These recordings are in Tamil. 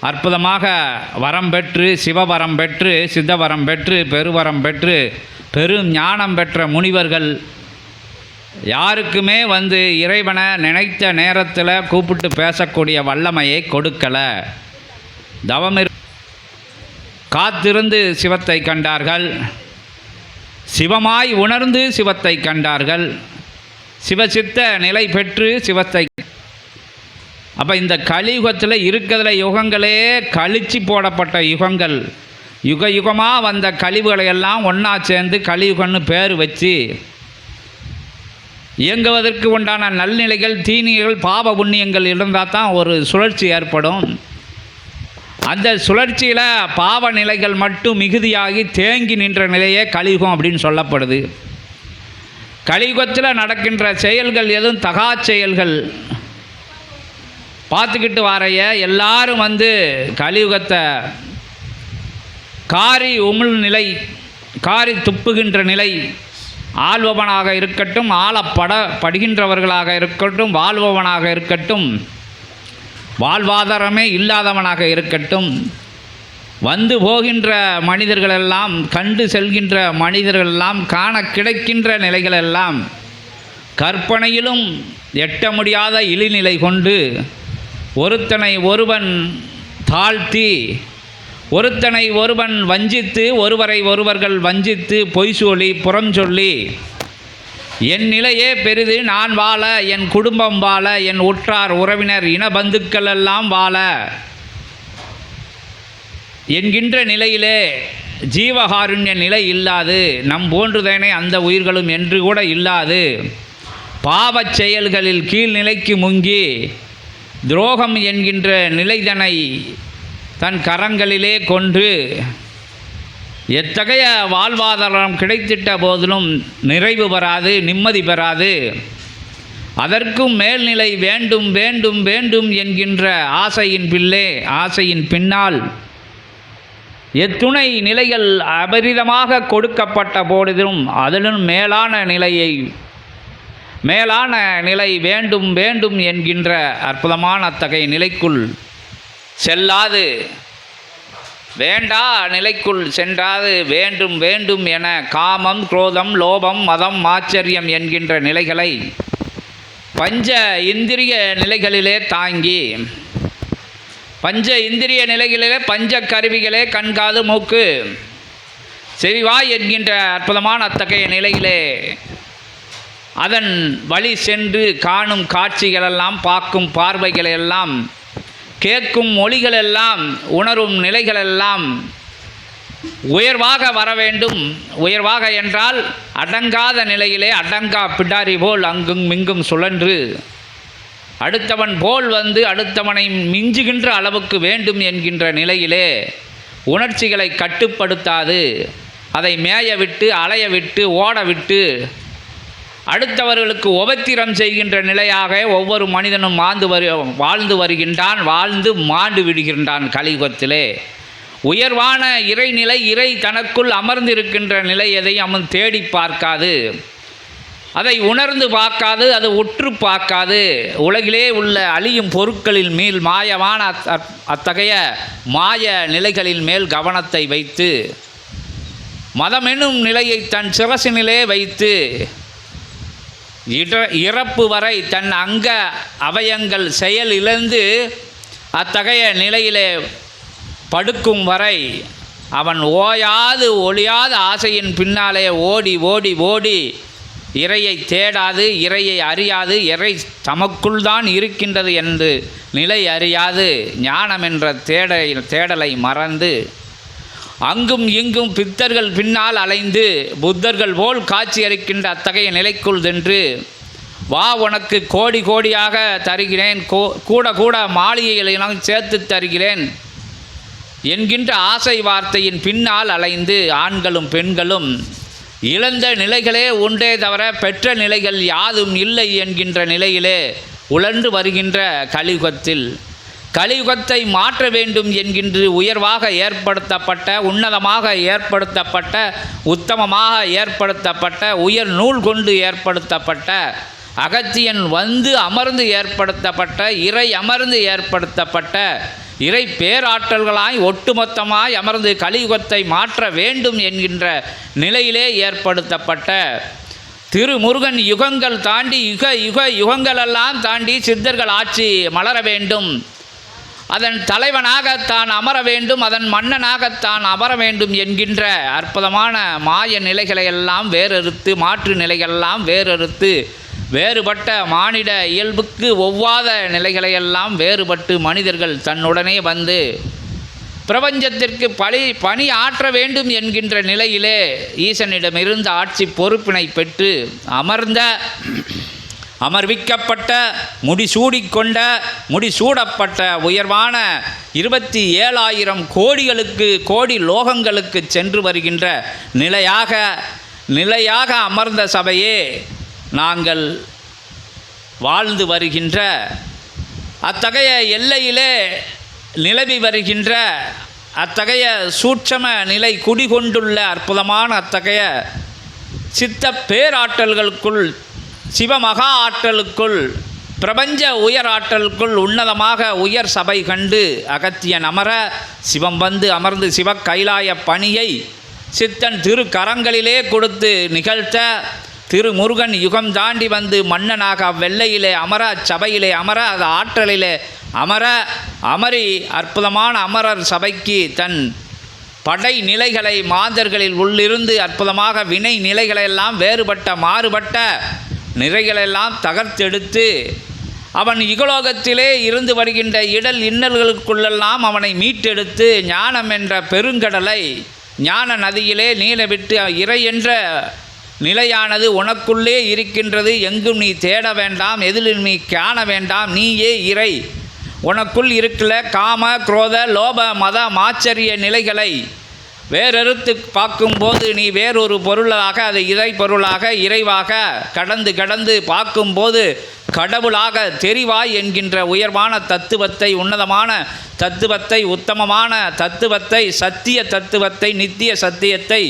அற்புதமாக வரம் பெற்று சிவவரம் பெற்று சித்தவரம் பெற்று பெருவரம் பெற்று பெரும் ஞானம் பெற்ற முனிவர்கள் யாருக்குமே வந்து இறைவனை நினைத்த நேரத்தில் கூப்பிட்டு பேசக்கூடிய வல்லமையை கொடுக்கலை. தவமிரு காத்திருந்து சிவத்தை கண்டார்கள். சிவமாய் உணர்ந்து சிவத்தை கண்டார்கள். சிவசித்த நிலை பெற்று சிவத்தை அப்போ இந்த கலியுகத்தில் இருக்கிறதுல யுகங்களே கழிச்சு போடப்பட்ட யுகங்கள். யுக யுகமாக வந்த கழிவுகளை எல்லாம் ஒன்றா சேர்ந்து கலியுகம்னு பேர் வச்சு இயங்குவதற்கு உண்டான நல்நிலைகள் தீனிகள் பாவ புண்ணியங்கள் இருந்தால் தான் ஒரு சுழற்சி ஏற்படும். அந்த சுழற்சியில் பாவ நிலைகள் மட்டும் மிகுதியாகி தேங்கி நின்ற நிலையே கலியுகம் அப்படின்னு சொல்லப்படுது. கலியுகத்தில் நடக்கின்ற செயல்கள் எதுவும் தகா செயல்கள். பார்த்துக்கிட்டு வரைய எல்லாரும் வந்து கலியுகத்தை காரி உமிழ் நிலை காரி துப்புகின்ற நிலை ஆள்பவனாக இருக்கட்டும் ஆளப்பட படுகின்றவர்களாக இருக்கட்டும் வாழ்பவனாக இருக்கட்டும் வாழ்வாதாரமே இல்லாதவனாக இருக்கட்டும் வந்து போகின்ற மனிதர்களெல்லாம் கண்டு செல்கின்ற மனிதர்களெல்லாம் காண கிடைக்கின்ற நிலைகளெல்லாம் கற்பனையிலும் எட்ட முடியாத இழிநிலை கொண்டு ஒருத்தனை ஒருவன் தாழ்த்தி ஒருத்தனை ஒருவன் வஞ்சித்து ஒருவரை ஒருவர்கள் வஞ்சித்து பொய் சொல்லி புறஞ்சொல்லி என் நிலையே பெரிது நான் வாழ என் குடும்பம் வாழ என் உற்றார் உறவினர் இன பந்துக்கள் எல்லாம் வாழ. என்கின்ற நிலையிலே ஜீவகாருண்ய நிலை இல்லாது நம் போன்றுதேனே அந்த உயிர்களும் என்று கூட இல்லாது பாவச் செயல்களில் கீழ்நிலைக்கு முங்கி துரோகம் என்கின்ற நிலைதனை தன் கரங்களிலே கொண்டு எத்தகைய வாழ்வாதாரம் கிடைத்திட்ட போதிலும் நிறைவு பெறாது நிம்மதி பெறாது. அதற்கும் மேல்நிலை வேண்டும் வேண்டும் வேண்டும் என்கின்ற ஆசையின் பிள்ளே ஆசையின் பின்னால் எத்துணை நிலைகள் அபரிதமாக கொடுக்கப்பட்ட போதிலும் அதிலும் மேலான நிலையை மேலான நிலை வேண்டும் வேண்டும் என்கின்ற அற்புதமான அத்தகைய நிலைக்குள் செல்லாது. வேண்டா நிலைக்குள் சென்றாது. வேண்டும் வேண்டும் என காமம் குரோதம் லோபம் மதம் ஆச்சரியம் என்கின்ற நிலைகளை பஞ்ச இந்திரிய நிலைகளிலே தாங்கி பஞ்ச இந்திரிய நிலைகளிலே பஞ்ச கருவிகளே கண்காது மூக்கு செவிவா என்கின்ற அற்புதமான அத்தகைய நிலையிலே அதன் வழி சென்று காணும் காட்சிகளெல்லாம் பார்க்கும் பார்வைகளெல்லாம் கேட்கும் மொழிகளெல்லாம் உணரும் நிலைகளெல்லாம் உயர்வாக வர வேண்டும். உயர்வாக என்றால் அடங்காத நிலையிலே அடங்கா பிடாரி போல் அங்கும் மிங்கும் சுழன்று அடுத்தவன் போல் வந்து அடுத்தவனை மிஞ்சுகின்ற அளவுக்கு வேண்டும் என்கின்ற நிலையிலே உணர்ச்சிகளை கட்டுப்படுத்தாது. அதை மேய விட்டு அலைய விட்டு ஓட விட்டு அடுத்தவர்களுக்கு உபத்திரம் செய்கின்ற நிலையாக ஒவ்வொரு மனிதனும் வாழ்ந்து வரு வாழ்ந்து வருகின்றான் வாழ்ந்து மாண்டு விடுகின்றான் கலியுகத்திலே. உயர்வான இறைநிலை இறை தனக்குள் அமர்ந்திருக்கின்ற நிலை எதையும் அவன் தேடி பார்க்காது. அதை உணர்ந்து பார்க்காது அது உற்று பார்க்காது. உலகிலே உள்ள அழியும் பொருட்களில் மேல் மாயமான அத்- அத்தகைய மாய நிலைகளின் மேல் கவனத்தை வைத்து மதம் என்னும் நிலையை தன் சிரசினிலே வைத்து இட இறப்பு வரை தன் அங்க அவயங்கள் செயல் இழந்து அத்தகைய நிலையிலே படுக்கும் வரை அவன் ஓயாது ஒளியாத ஆசையின் பின்னாலே ஓடி ஓடி ஓடி இறையை தேடாது இறையை அறியாது இறை தமக்குள் தான் இருக்கின்றது என்று நிலை அறியாது. ஞானம் என்ற தேடலை தேடலை மறந்து அங்கும் இங்கும் பித்தர்கள் பின்னால் அலைந்து புத்தர்கள் போல் காட்சியளிக்கின்ற அத்தகைய நிலைக்குள் சென்று வா உனக்கு கோடி கோடியாக தருகிறேன் கோ கூட கூட மாளிகைகளையும் சேர்த்து தருகிறேன் என்கின்ற ஆசை வார்த்தையின் பின்னால் அலைந்து ஆண்களும் பெண்களும் இழந்த நிலைகளே உண்டே தவிர பெற்ற நிலைகள் யாதும் இல்லை என்கின்ற நிலையிலே உழன்று வருகின்ற கலியுகத்தில் கலியுகத்தை மாற்ற வேண்டும் என்கின்ற உயர்வாக ஏற்படுத்தப்பட்ட உன்னதமாக ஏற்படுத்தப்பட்ட உத்தமமாக ஏற்படுத்தப்பட்ட உயர் நூல் கொண்டு ஏற்படுத்தப்பட்ட அகத்தியன் வந்து அமர்ந்து ஏற்படுத்தப்பட்ட இறை அமர்ந்து ஏற்படுத்தப்பட்ட இறை பேராற்றல்களாய் ஒட்டுமொத்தமாய் அமர்ந்து கலியுகத்தை மாற்ற வேண்டும் என்கின்ற நிலையிலே ஏற்படுத்தப்பட்ட திருமுருகன் யுகங்கள் தாண்டி யுக யுக யுகங்களெல்லாம் தாண்டி சித்தர்கள் ஆட்சி மலர வேண்டும். அதன் தலைவனாக தான் அமர வேண்டும் அதன் மன்னனாக தான் அமர வேண்டும் என்கின்ற அற்புதமான மாய நிலைகளை எல்லாம் வேறறுத்து மாற்று நிலைகளெல்லாம் வேறறுத்து வேறுபட்ட மானிட இயல்புக்கு ஒவ்வாத நிலைகளையெல்லாம் வேறுபட்டு மனிதர்கள் தன்னுடனே வந்து பிரபஞ்சத்திற்கு பழி பணி ஆற்ற வேண்டும் என்கின்ற நிலையிலே ஈசனிடமிருந்து ஆட்சி பொறுப்பினை பெற்று அமர்ந்த அமர்விக்கப்பட்ட முடிசூடிக்கொண்ட முடிசூடப்பட்ட உயர்வான இருபத்தி ஏழாயிரம் கோடிகளுக்கு கோடி லோகங்களுக்கு சென்று வருகின்ற நிலையாக நிலையாக அமர்ந்த சபையே நாங்கள் வாழ்ந்து வருகின்ற அத்தகைய எல்லையிலே நிலவி வருகின்ற அத்தகைய சூட்சம நிலை குடிகொண்டுள்ள அற்புதமான அத்தகைய சித்த பேராற்றல்களுக்குள் சிவமகா ஆற்றலுக்குள் பிரபஞ்ச உயர் ஆற்றலுக்குள் உன்னதமாக உயர் சபை கண்டு அகத்தியன் அமர சிவம் வந்து அமர்ந்து சிவ கைலாய பணியை சித்தன் திரு கரங்களிலே கொடுத்து நிகழ்த்த திருமுருகன் யுகம் தாண்டி வந்து மன்னனாக அவ்வெல்லையிலே அமர அச்சபையிலே அமர அது ஆற்றலிலே அமர அமரி அற்புதமான அமரர் சபைக்கு தன் படை நிலைகளை மாந்தர்களில் உள்ளிருந்து அற்புதமாக வினை நிலைகளெல்லாம் வேறுபட்ட மாறுபட்ட நிறைகளெல்லாம் தகர்த்தெடுத்து அவன் இகலோகத்திலே இருந்து வருகின்ற இடல் இன்னல்களுக்குள்ளெல்லாம் அவனை மீட்டெடுத்து ஞானம் என்ற பெருங்கடலை ஞான நதியிலே நீலவிட்டு இறை என்ற நிலையானது உனக்குள்ளே இருக்கின்றது. எங்கும் நீ தேட வேண்டாம். எதிலும் நீ காண வேண்டாம். நீயே இறை. உனக்குள் இருக்கல காம குரோத லோப மத மாச்சரிய நிலைகளை வேறறுத்து பார்க்கும்போது நீ வேறொரு பொருளாக அது இறை பொருளாக இறைவாக கடந்து கடந்து பார்க்கும்போது கடவுளாக தெரிவாய் என்கின்ற உயர்வான தத்துவத்தை உன்னதமான தத்துவத்தை உத்தமமான தத்துவத்தை சத்திய தத்துவத்தை நித்திய சத்தியத்தை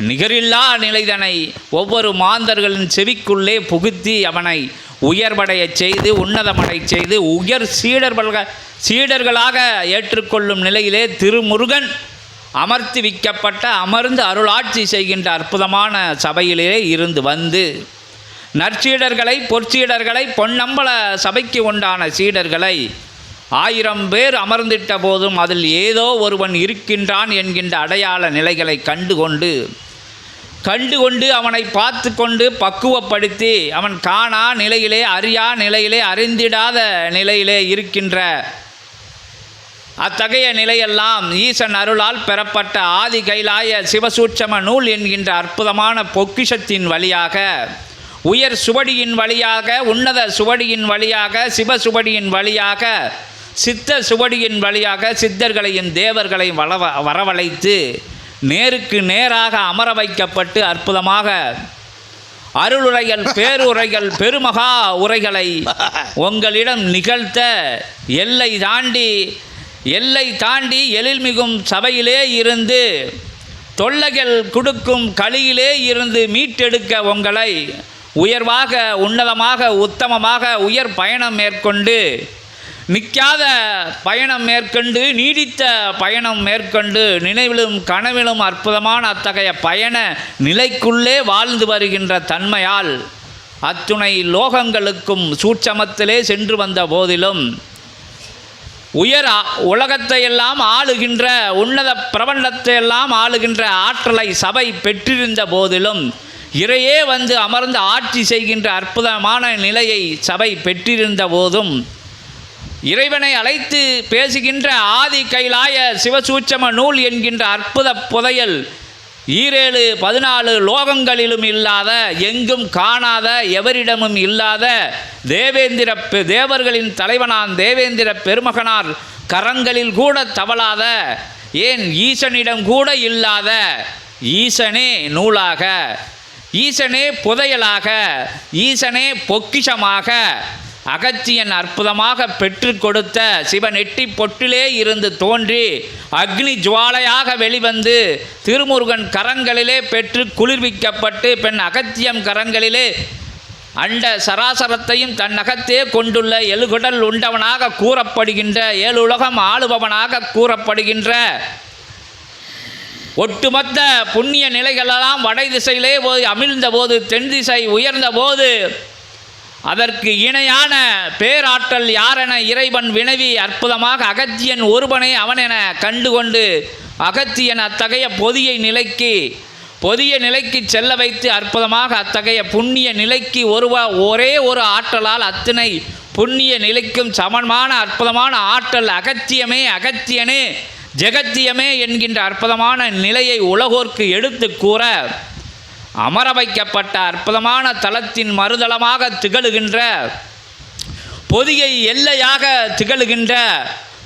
நிகரில்லா நிலைதனை ஒவ்வொரு மாந்தர்களின் செவிக்குள்ளே புகுத்தி அவனை உயர்வடையச் செய்து உன்னதமடைச் செய்து உயர் சீடர்கள் சீடர்களாக ஏற்றுக்கொள்ளும் நிலையிலே திருமுருகன் அமர்த்தி விக்கப்பட்ட அமர்ந்து அருளாட்சி செய்கின்ற அற்புதமான சபையிலே இருந்து வந்து நற்சீடர்களை பொற்சீடர்களை பொன்னம்பல சபைக்கு உண்டான சீடர்களை ஆயிரம் பேர் அமர்ந்திட்ட போதும் அதில் ஏதோ ஒருவன் இருக்கின்றான் என்கின்ற அடையாள நிலைகளை கண்டுகொண்டு கண்டுகொண்டு அவனை பார்த்து கொண்டு பக்குவப்படுத்தி அவன் காணா நிலையிலே அறியா நிலையிலே அறிந்திடாத நிலையிலே இருக்கின்ற அத்தகைய நிலையெல்லாம் ஈசன் அருளால் பெறப்பட்ட ஆதி கைலாய சிவசூட்சம நூல் என்கின்ற அற்புதமான பொக்கிஷத்தின் வழியாக உயர் சுவடியின் வழியாக உன்னத சுவடியின் வழியாக சிவசுவடியின் வழியாக சித்த சுவடியின் வழியாக சித்தர்களையும் தேவர்களையும் வளவ வரவழைத்து நேருக்கு நேராக அமர வைக்கப்பட்டு அற்புதமாக அருளுரைகள் பேருரைகள் பெருமகா உரைகளை உங்களிடம் நிகழ்த்த எல்லை தாண்டி எல்லை தாண்டி எழில்மிகும் சபையிலே இருந்து தொல்லைகள் கொடுக்கும் களியிலே இருந்து மீட்டெடுக்க உங்களை உயர்வாக உன்னதமாக உத்தமமாக உயர் பயணம் மேற்கொண்டு நிற்காத பயணம் மேற்கொண்டு நீடித்த பயணம் மேற்கொண்டு நினைவிலும் கனவிலும் அற்புதமான அத்தகைய பயண நிலைக்குள்ளே வாழ்ந்து வருகின்ற தன்மையால் அத்துணை லோகங்களுக்கும் சூட்சமத்திலே சென்று வந்த போதிலும் உயர் உலகத்தை எல்லாம் ஆளுகின்ற உன்னத பிரபண்டத்தை எல்லாம் ஆளுகின்ற ஆற்றலை சபை பெற்றிருந்த போதிலும் இறையே வந்து அமர்ந்து ஆட்சி செய்கின்ற அற்புதமான நிலையை சபை பெற்றிருந்த போதும் இறைவனை அழைத்து பேசுகின்ற ஆதி கைலாய சிவசூட்சம நூல் என்கின்ற அற்புத புதையல் ஈரேழு பதினாலு லோகங்களிலும் இல்லாத எங்கும் காணாத எவரிடமும் இல்லாத தேவேந்திர பெ- தேவர்களின் தலைவனான் தேவேந்திர பெருமகனார் கரங்களில் கூட தவளாத ஏன் ஈசனிடம் கூட இல்லாத ஈசனே நூலாக ஈசனே புதையலாக ஈசனே பொக்கிஷமாக அகத்தியன் அற்புதமாக பெற்று கொடுத்த சிவனெட்டி பொட்டிலே இருந்து தோன்றி அக்னி ஜுவாலையாக வெளிவந்து திருமுருகன் கரங்களிலே பெற்று குளிர்விக்கப்பட்டு பெண் அகத்தியம் கரங்களிலே அண்ட சராசரத்தையும் தன் அகத்தே கொண்டுள்ள எழுகுடல் உண்டவனாக கூறப்படுகின்ற ஏழுலகம் ஆளுபவனாக கூறப்படுகின்ற ஒட்டுமொத்த புண்ணிய நிலைகளெல்லாம் வடை திசையிலே போய் அமிழ்ந்த போது தென் திசை உயர்ந்த போது அதற்கு இணையான பேராற்றல் யாரென இறைவன் வினவி அற்புதமாக அகத்தியன் ஒருவனை அவனென கண்டுகொண்டு அகத்தியன் அத்தகைய பொதிய நிலைக்கு பொதிய நிலைக்கு செல்ல வைத்து அற்புதமாக அத்தகைய புண்ணிய நிலைக்கு ஒருவ ஒரே ஒரு ஆற்றலால் அத்தனை புண்ணிய நிலைக்கும் சமமான அற்புதமான ஆற்றல் அகத்தியமே அகத்தியனே ஜெகத்தியமே என்கின்ற அற்புதமான நிலையை உலகோர்க்கு எடுத்து கூற அமர வைக்கப்பட்ட அற்புதமான தலத்தின் மறுதளமாக திகழுகின்ற பொதியை எல்லையாக திகழுகின்ற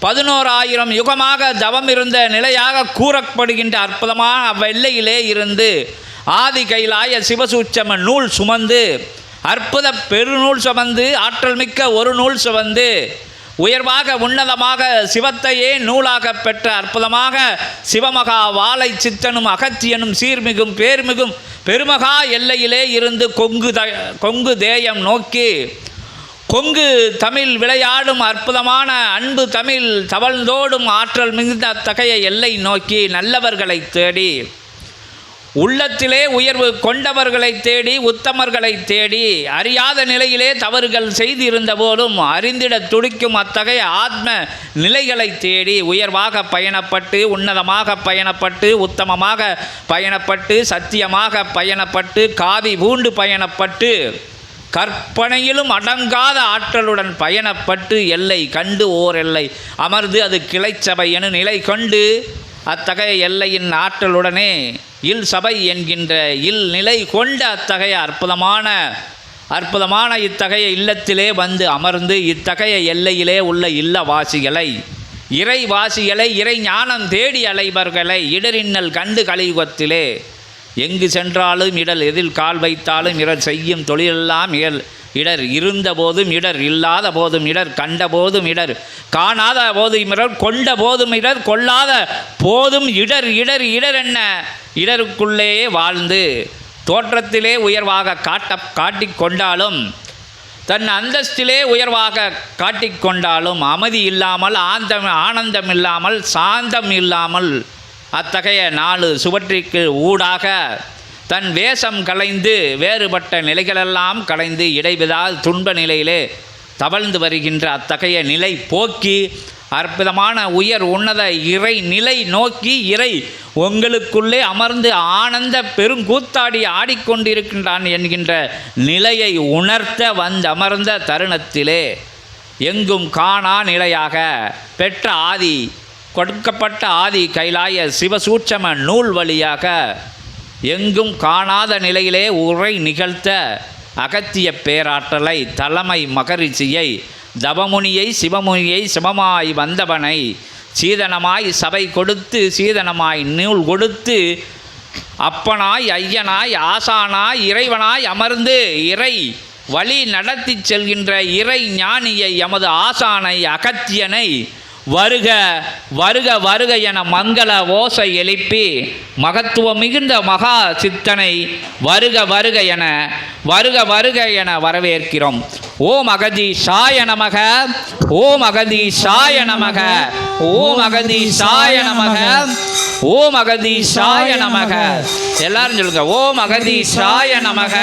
பதினோராயிரம் யுகமாக தவம் இருந்த நிலையாக கூறப்படுகின்ற அற்புதமான அவ்வெல்லையிலே இருந்து ஆதி கைலாய சிவசூட்சம நூல் சுமந்து அற்புத பெருநூல் சுமந்து ஆற்றல் மிக்க ஒரு நூல் சுமந்து உயர்வாக உன்னதமாக சிவத்தையே நூலாக பெற்ற அற்புதமாக சிவமகா வாழை சித்தனும் அகத்தியனும் சீர்மிகும் பேர்மிகும் பெருமகா எல்லையிலே இருந்து கொங்கு த கொங்கு தேயம் நோக்கி கொங்கு தமிழ் விளையாடும் அற்புதமான அன்பு தமிழ் தவழ்ந்தோடும் ஆற்றல் மிகுந்த அத்தகைய எல்லை நோக்கி நல்லவர்களை தேடி உள்ளத்திலே உயர்வு கொண்டவர்களை தேடி உத்தமர்களை தேடி அறியாத நிலையிலே தவறுகள் செய்திருந்த போதும் அறிந்திட துடிக்கும் அத்தகைய ஆத்ம நிலைகளை தேடி உயர்வாக பயணப்பட்டு உன்னதமாக பயணப்பட்டு உத்தமமாக பயணப்பட்டு சத்தியமாக பயணப்பட்டு காவி பூண்டு பயணப்பட்டு கற்பனையிலும் அடங்காத ஆற்றலுடன் பயணப்பட்டு எல்லை கண்டு ஓர் எல்லை. அமர்ந்து அது கிளைச்சபை என நிலை கொண்டு அத்தகைய எல்லையின் ஆற்றலுடனே இல் சபை என்கின்ற இல் நிலை கொண்ட அத்தகைய அற்புதமான அற்புதமான இத்தகைய இல்லத்திலே வந்து அமர்ந்து இத்தகைய எல்லையிலே உள்ள இல்லவாசிகளை இறைவாசிகளை இறை ஞானம் தேடி அலைவர்களை இடரின்னல் கண்டு கலியுகத்திலே எங்கு சென்றாலும் இடல் எதில் கால் வைத்தாலும் இடர் செய்யும் தொழிலெல்லாம் இயல் இடர் இருந்த போதும் இடர் இல்லாத போதும் இடர் கண்ட போதும் இடர் காணாத போதும் இடர் கொண்ட போதும் இடர் கொள்ளாத போதும் இடர் இடர் இடர் என்ன? இடருக்குள்ளேயே வாழ்ந்து தோற்றத்திலே உயர்வாக காட்ட காட்டிக்கொண்டாலும் தன் அந்தஸ்திலே உயர்வாக காட்டிக்கொண்டாலும் அமைதி இல்லாமல் ஆந்தம் ஆனந்தம் இல்லாமல் சாந்தம் இல்லாமல் அத்தகைய நாலு சுவற்றிற்கு ஊடாக தன் வேஷம் கலைந்து வேறுபட்ட நிலைகளெல்லாம் கலைந்து இடைவிதால் துன்ப நிலையிலே தவழ்ந்து வருகின்ற அத்தகைய நிலை போக்கி அற்புதமான உயர் உன்னத இறை நிலை நோக்கி இறை உங்களுக்குள்ளே அமர்ந்து ஆனந்த பெருங்கூத்தாடி ஆடிக்கொண்டிருக்கின்றான் என்கின்ற நிலையை உணர்த்த வந்து அமர்ந்த தருணத்திலே எங்கும் காணா நிலையாக பெற்ற ஆதி கொடுக்கப்பட்ட ஆதி கைலாய சிவசூட்சம நூல் வழியாக எங்கும் காணாத நிலையிலே உரை நிகழ்த்த அகத்திய பேராற்றலை தலைமை மகரிஷியை தவமுனியை சிவமுனியை சிவமாய் வந்தவனை சீதனமாய் சபை கொடுத்து சீதனமாய் நூல் கொடுத்து அப்பனாய் ஐயனாய் ஆசானாய் இறைவனாய் அமர்ந்து இறை வழி நடத்தி செல்கின்ற இறை ஞானியை எமது ஆசானை அகத்தியனை வருக வருக வருக என மங்கள ஓசை எழுப்பி மகத்துவம் மிகுந்த மகா சித்தனை வருக வருக என வருக வருக என வரவேற்கிறோம். ஓம் அகதி சாய நமக ஓம் அகதி சாய நமக ஓம் அகதி சாய நமக ஓம் அகதி சாய நமக. எல்லாரும் சொல்லுங்க ஓம் அகதி சாய நமக.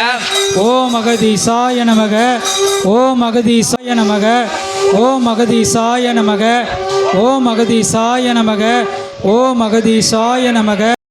ஓம் அகதீசாய நமக. ஓம் அகதீசாய நமக. ஓம் அகதீசாய நமக. ஓம் அகதீசாய நமக. ஓம் அகதீசாய நமக.